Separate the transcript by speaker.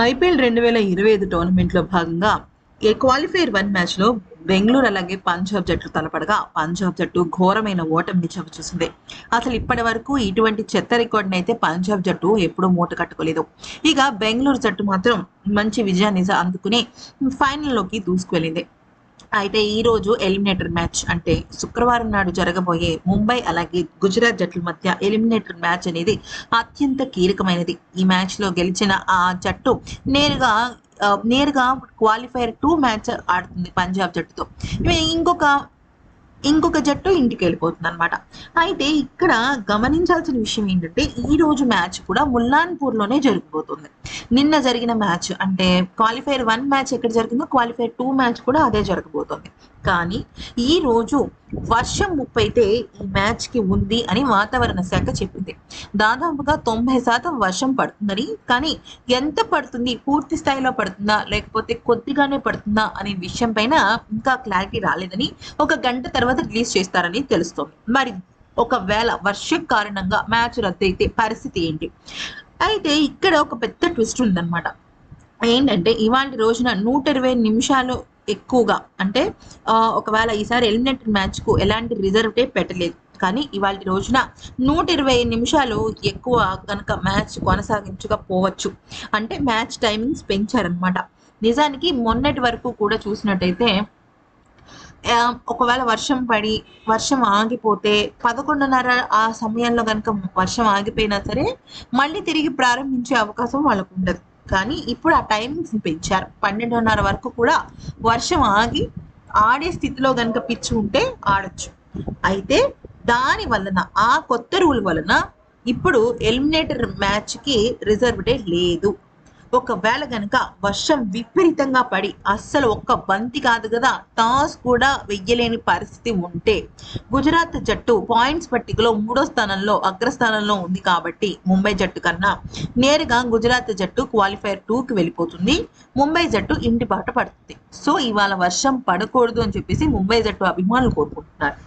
Speaker 1: IPL రెండు వేల ఇరవై ఐదు టోర్నమెంట్లో భాగంగా ఏ క్వాలిఫైర్ వన్ మ్యాచ్లో బెంగళూరు అలాగే పంజాబ్ జట్లు తలపడగా పంజాబ్ జట్టు ఘోరమైన ఓటమిని చవిచూసింది. అసలు ఇప్పటి వరకు ఇటువంటి చెత్త రికార్డుని అయితే పంజాబ్ జట్టు ఎప్పుడూ మూట కట్టుకోలేదు. ఇక బెంగళూరు జట్టు మాత్రం మంచి విజయాన్ని అందుకుని ఫైనల్లోకి దూసుకువెళ్ళింది. అయితే ఈ రోజు ఎలిమినేటర్ మ్యాచ్ అంటే శుక్రవారం నాడు జరగబోయే ముంబై అలాగే గుజరాత్ జట్ల మధ్య ఎలిమినేటర్ మ్యాచ్ అనేది అత్యంత కీలకమైనది. ఈ మ్యాచ్లో గెలిచిన ఆ జట్టు నేరుగా నేరుగా క్వాలిఫైర్ టూ మ్యాచ్ ఆడుతుంది పంజాబ్ జట్టుతో. ఇంకొక ఇంకొక జట్టు ఇంటికి వెళ్ళిపోతుంది అనమాట అయితే ఇక్కడ గమనించాల్సిన విషయం ఏంటంటే ఈ రోజు మ్యాచ్ కూడా ముల్లాన్పూర్లోనే జరిగిపోతుంది. నిన్న జరిగిన మ్యాచ్ అంటే క్వాలిఫైర్ వన్ మ్యాచ్ ఎక్కడ జరిగిందో క్వాలిఫైర్ టూ మ్యాచ్ కూడా అదే జరగబోతోంది. కానీ ఈ రోజు వర్షం ముప్పు అయితే ఈ మ్యాచ్కి ఉంది అని వాతావరణ శాఖ చెప్పింది. దాదాపుగా తొంభై శాతం వర్షం పడుతుందని కానీ ఎంత పడుతుంది పూర్తి స్థాయిలో పడుతుందా లేకపోతే కొద్దిగానే పడుతుందా అనే విషయం పైన ఇంకా క్లారిటీ రాలేదని ఒక గంట తర్వాత రిలీజ్ చేస్తారని తెలుస్తోంది. మరి ఒకవేళ వర్షం కారణంగా మ్యాచ్ రద్దు అయితే పరిస్థితి ఏంటి? అయితే ఇక్కడ ఒక పెద్ద ట్విస్ట్ ఉందన్నమాట. ఏంటంటే ఇవాళ రోజున నూట ఇరవై నిమిషాలు ఎక్కువగా. అంటే ఒకవేళ ఈసారి ఎలిమినేటెడ్ మ్యాచ్కు ఎలాంటి రిజర్వ్ డే పెట్టలేదు. కానీ ఇవాళ రోజున నూట ఇరవై నిమిషాలు ఎక్కువ కనుక మ్యాచ్ కొనసాగించకపోవచ్చు. అంటే మ్యాచ్ టైమింగ్స్ పెంచారనమాట నిజానికి మొన్నటి వరకు కూడా చూసినట్టయితే ఒకవేళ వర్షం పడి వర్షం ఆగిపోతే పదకొండున్నర ఆ సమయంలో కనుక వర్షం ఆగిపోయినా సరే మళ్ళీ తిరిగి ప్రారంభించే అవకాశం వాళ్ళకు ఉండదు. కానీ ఇప్పుడు ఆ టైమింగ్స్ పెంచారు. పన్నెండున్నర వరకు కూడా వర్షం ఆగి ఆడే స్థితిలో కనుక పిచ్చి ఉంటే ఆడొచ్చు. అయితే దాని వలన ఆ కొత్త రూల్ వలన ఇప్పుడు ఎలిమినేటర్ మ్యాచ్కి రిజర్వ్ డే లేదు. ఒకవేళ గనక వర్షం విపరీతంగా పడి అస్సలు ఒక్క బంతి కాదు కదా టాస్ కూడా వెయ్యలేని పరిస్థితి ఉంటే గుజరాత్ జట్టు పాయింట్స్ పట్టికలో మూడో స్థానంలో అగ్రస్థానంలో ఉంది కాబట్టి ముంబై జట్టు కన్నా నేరుగా గుజరాత్ జట్టు క్వాలిఫైర్ టూకి వెళ్ళిపోతుంది. ముంబై జట్టు ఇంటి బాట పడుతుంది. సో ఇవాళ వర్షం పడకూడదు అని చెప్పేసి ముంబై జట్టు అభిమానులు కోరుకుంటున్నారు.